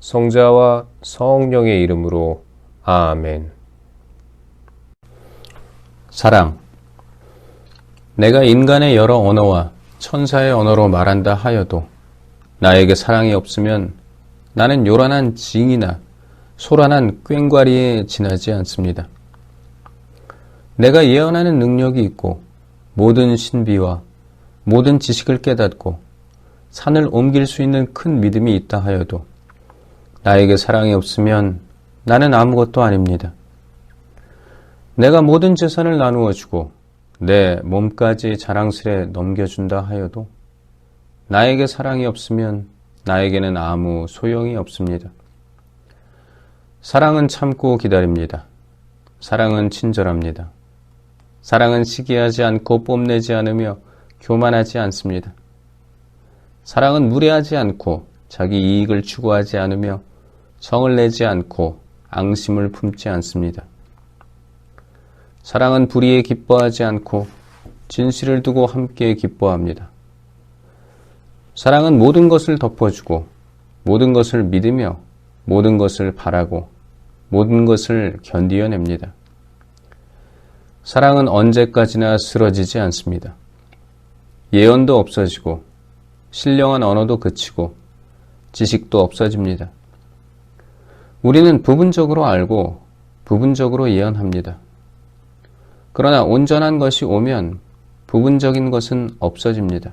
성자와 성령의 이름으로 아멘. 사랑. 내가 인간의 여러 언어와 천사의 언어로 말한다 하여도 나에게 사랑이 없으면 나는 요란한 징이나 소란한 꽹과리에 지나지 않습니다. 내가 예언하는 능력이 있고 모든 신비와 모든 지식을 깨닫고 산을 옮길 수 있는 큰 믿음이 있다 하여도 나에게 사랑이 없으면 나는 아무것도 아닙니다. 내가 모든 재산을 나누어 주고 내 몸까지 자랑스레 넘겨준다 하여도 나에게 사랑이 없으면 나에게는 아무 소용이 없습니다. 사랑은 참고 기다립니다. 사랑은 친절합니다. 사랑은 시기하지 않고 뽐내지 않으며 교만하지 않습니다. 사랑은 무례하지 않고 자기 이익을 추구하지 않으며 성을 내지 않고 앙심을 품지 않습니다. 사랑은 불의에 기뻐하지 않고 진실을 두고 함께 기뻐합니다. 사랑은 모든 것을 덮어주고 모든 것을 믿으며 모든 것을 바라고 모든 것을 견디어냅니다. 사랑은 언제까지나 쓰러지지 않습니다. 예언도 없어지고 신령한 언어도 그치고 지식도 없어집니다. 우리는 부분적으로 알고 부분적으로 예언합니다. 그러나 온전한 것이 오면 부분적인 것은 없어집니다.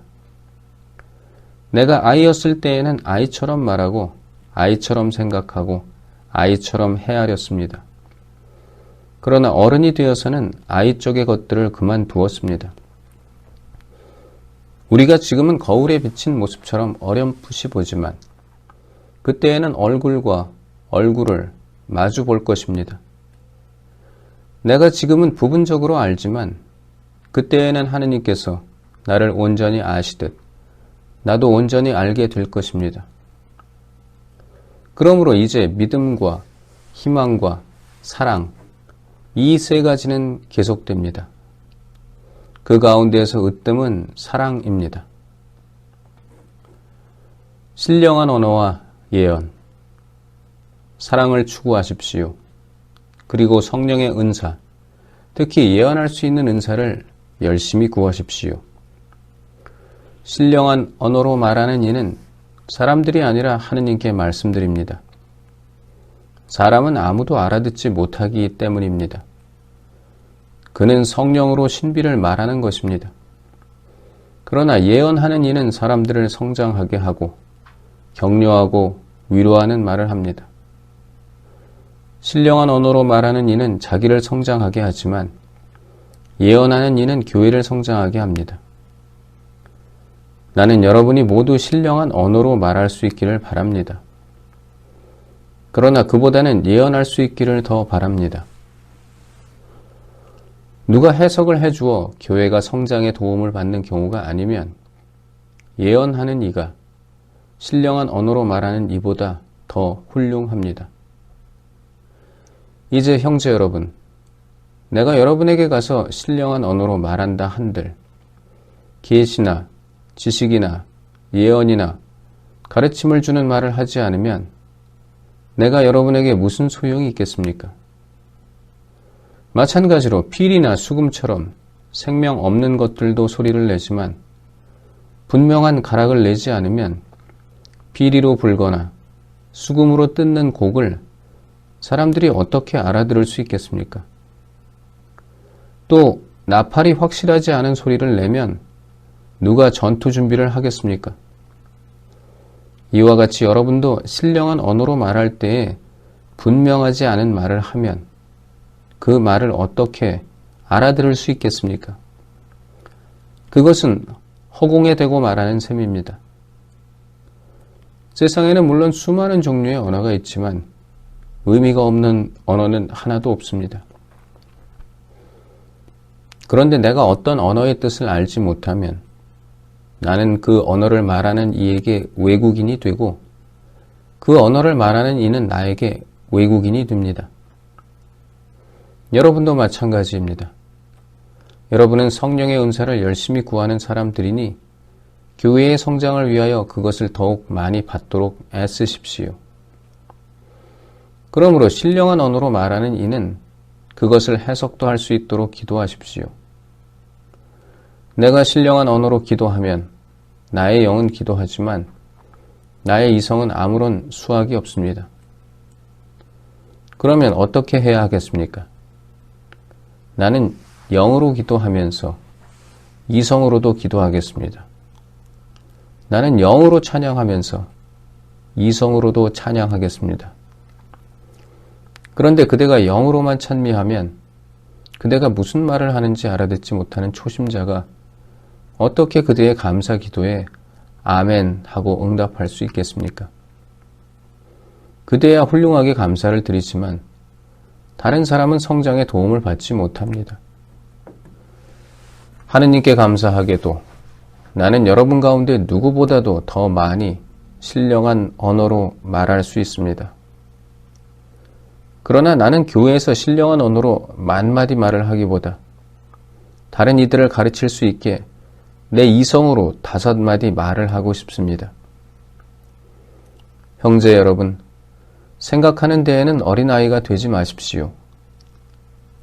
내가 아이였을 때에는 아이처럼 말하고 아이처럼 생각하고 아이처럼 헤아렸습니다. 그러나 어른이 되어서는 아이 쪽의 것들을 그만두었습니다. 우리가 지금은 거울에 비친 모습처럼 어렴풋이 보지만 그때에는 얼굴과 얼굴을 마주 볼 것입니다. 내가 지금은 부분적으로 알지만 그때에는 하느님께서 나를 온전히 아시듯 나도 온전히 알게 될 것입니다. 그러므로 이제 믿음과 희망과 사랑, 이 세 가지는 계속됩니다. 그 가운데에서 으뜸은 사랑입니다. 신령한 언어와 예언, 사랑을 추구하십시오. 그리고 성령의 은사, 특히 예언할 수 있는 은사를 열심히 구하십시오. 신령한 언어로 말하는 이는 사람들이 아니라 하느님께 말씀드립니다. 사람은 아무도 알아듣지 못하기 때문입니다. 그는 성령으로 신비를 말하는 것입니다. 그러나 예언하는 이는 사람들을 성장하게 하고 격려하고 위로하는 말을 합니다. 신령한 언어로 말하는 이는 자기를 성장하게 하지만 예언하는 이는 교회를 성장하게 합니다. 나는 여러분이 모두 신령한 언어로 말할 수 있기를 바랍니다. 그러나 그보다는 예언할 수 있기를 더 바랍니다. 누가 해석을 해주어 교회가 성장에 도움을 받는 경우가 아니면 예언하는 이가 신령한 언어로 말하는 이보다 더 훌륭합니다. 이제 형제 여러분, 내가 여러분에게 가서 신령한 언어로 말한다 한들 계시나 지식이나 예언이나 가르침을 주는 말을 하지 않으면 내가 여러분에게 무슨 소용이 있겠습니까? 마찬가지로 필이나 수금처럼 생명 없는 것들도 소리를 내지만 분명한 가락을 내지 않으면 비리로 불거나 수금으로 뜯는 곡을 사람들이 어떻게 알아들을 수 있겠습니까? 또 나팔이 확실하지 않은 소리를 내면 누가 전투 준비를 하겠습니까? 이와 같이 여러분도 신령한 언어로 말할 때에 분명하지 않은 말을 하면 그 말을 어떻게 알아들을 수 있겠습니까? 그것은 허공에 대고 말하는 셈입니다. 세상에는 물론 수많은 종류의 언어가 있지만 의미가 없는 언어는 하나도 없습니다. 그런데 내가 어떤 언어의 뜻을 알지 못하면 나는 그 언어를 말하는 이에게 외국인이 되고 그 언어를 말하는 이는 나에게 외국인이 됩니다. 여러분도 마찬가지입니다. 여러분은 성령의 은사를 열심히 구하는 사람들이니 교회의 성장을 위하여 그것을 더욱 많이 받도록 애쓰십시오. 그러므로 신령한 언어로 말하는 이는 그것을 해석도 할 수 있도록 기도하십시오. 내가 신령한 언어로 기도하면 나의 영은 기도하지만 나의 이성은 아무런 수확이 없습니다. 그러면 어떻게 해야 하겠습니까? 나는 영으로 기도하면서 이성으로도 기도하겠습니다. 나는 영으로 찬양하면서 이성으로도 찬양하겠습니다. 그런데 그대가 영으로만 찬미하면 그대가 무슨 말을 하는지 알아듣지 못하는 초심자가 어떻게 그대의 감사 기도에 아멘 하고 응답할 수 있겠습니까? 그대야 훌륭하게 감사를 드리지만 다른 사람은 성장에 도움을 받지 못합니다. 하느님께 감사하게도 나는 여러분 가운데 누구보다도 더 많이 신령한 언어로 말할 수 있습니다. 그러나 나는 교회에서 신령한 언어로 만마디 말을 하기보다 다른 이들을 가르칠 수 있게 내 이성으로 다섯 마디 말을 하고 싶습니다. 형제 여러분, 생각하는 데에는 어린아이가 되지 마십시오.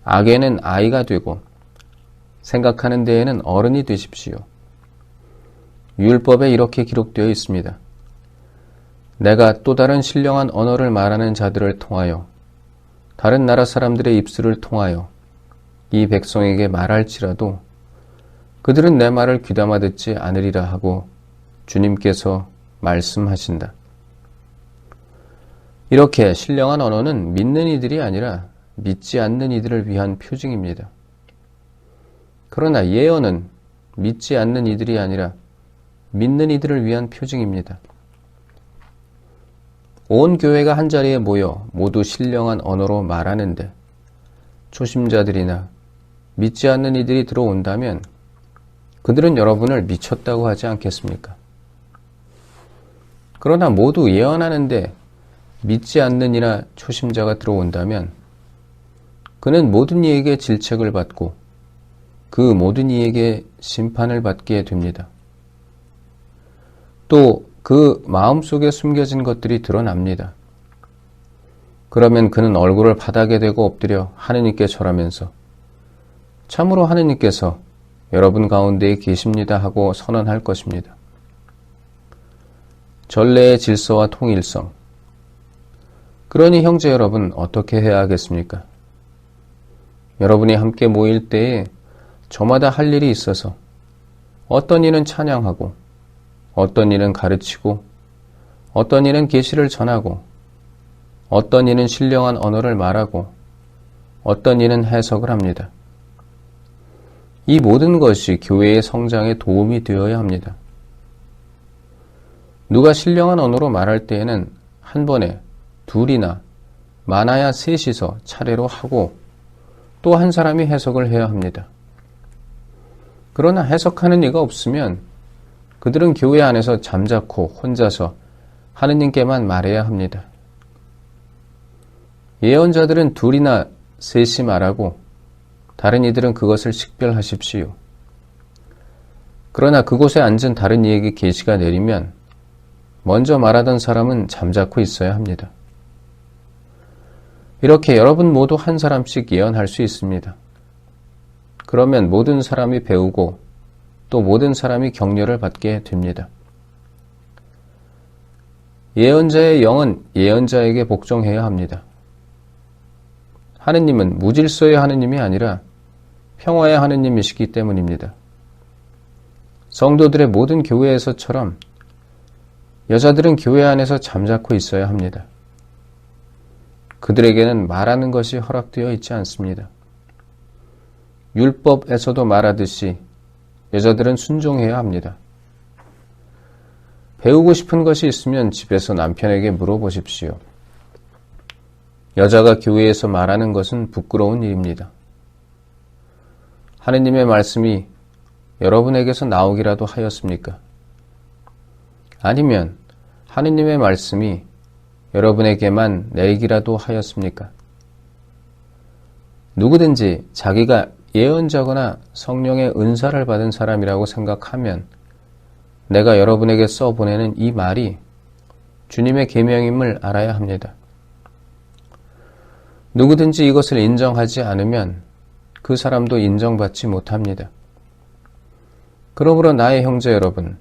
악에는 아이가 되고 생각하는 데에는 어른이 되십시오. 율법에 이렇게 기록되어 있습니다. 내가 또 다른 신령한 언어를 말하는 자들을 통하여 다른 나라 사람들의 입술을 통하여 이 백성에게 말할지라도 그들은 내 말을 귀담아 듣지 않으리라 하고 주님께서 말씀하신다. 이렇게 신령한 언어는 믿는 이들이 아니라 믿지 않는 이들을 위한 표징입니다. 그러나 예언은 믿지 않는 이들이 아니라 믿는 이들을 위한 표징입니다. 온 교회가 한 자리에 모여 모두 신령한 언어로 말하는데 초심자들이나 믿지 않는 이들이 들어온다면 그들은 여러분을 미쳤다고 하지 않겠습니까? 그러나 모두 예언하는데 믿지 않는 이나 초심자가 들어온다면 그는 모든 이에게 질책을 받고 그 모든 이에게 심판을 받게 됩니다. 또 그 마음 속에 숨겨진 것들이 드러납니다. 그러면 그는 얼굴을 바닥에 대고 엎드려 하느님께 절하면서 참으로 하느님께서 여러분 가운데 계십니다 하고 선언할 것입니다. 전례의 질서와 통일성. 그러니 형제 여러분 어떻게 해야 하겠습니까? 여러분이 함께 모일 때에 저마다 할 일이 있어서 어떤 이는 찬양하고 어떤 이는 가르치고 어떤 이는 계시를 전하고 어떤 이는 신령한 언어를 말하고 어떤 이는 해석을 합니다. 이 모든 것이 교회의 성장에 도움이 되어야 합니다. 누가 신령한 언어로 말할 때에는 한 번에 둘이나 많아야 셋이서 차례로 하고 또 한 사람이 해석을 해야 합니다. 그러나 해석하는 이가 없으면 그들은 교회 안에서 잠자코 혼자서 하느님께만 말해야 합니다. 예언자들은 둘이나 셋이 말하고 다른 이들은 그것을 식별하십시오. 그러나 그곳에 앉은 다른 이에게 계시가 내리면 먼저 말하던 사람은 잠자코 있어야 합니다. 이렇게 여러분 모두 한 사람씩 예언할 수 있습니다. 그러면 모든 사람이 배우고 또 모든 사람이 격려를 받게 됩니다. 예언자의 영은 예언자에게 복종해야 합니다. 하느님은 무질서의 하느님이 아니라 평화의 하느님이시기 때문입니다. 성도들의 모든 교회에서처럼 여자들은 교회 안에서 잠자코 있어야 합니다. 그들에게는 말하는 것이 허락되어 있지 않습니다. 율법에서도 말하듯이 여자들은 순종해야 합니다. 배우고 싶은 것이 있으면 집에서 남편에게 물어보십시오. 여자가 교회에서 말하는 것은 부끄러운 일입니다. 하느님의 말씀이 여러분에게서 나오기라도 하였습니까? 아니면 하느님의 말씀이 여러분에게만 내리기라도 하였습니까? 누구든지 자기가 예언자거나 성령의 은사를 받은 사람이라고 생각하면 내가 여러분에게 써보내는 이 말이 주님의 계명임을 알아야 합니다. 누구든지 이것을 인정하지 않으면 그 사람도 인정받지 못합니다. 그러므로 나의 형제 여러분,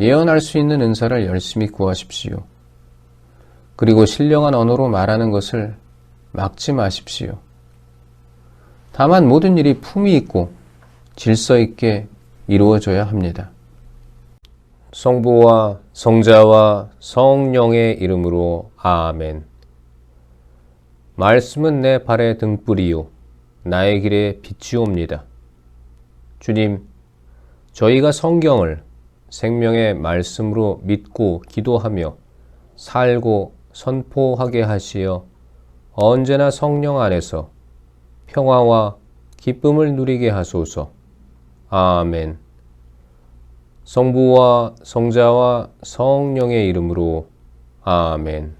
예언할 수 있는 은사를 열심히 구하십시오. 그리고 신령한 언어로 말하는 것을 막지 마십시오. 다만 모든 일이 품위 있고 질서 있게 이루어져야 합니다. 성부와 성자와 성령의 이름으로 아멘. 말씀은 내 발의 등불이요 나의 길에 빛이옵니다. 주님, 저희가 성경을 생명의 말씀으로 믿고 기도하며 살고 선포하게 하시어 언제나 성령 안에서 평화와 기쁨을 누리게 하소서. 아멘. 성부와 성자와 성령의 이름으로 아멘.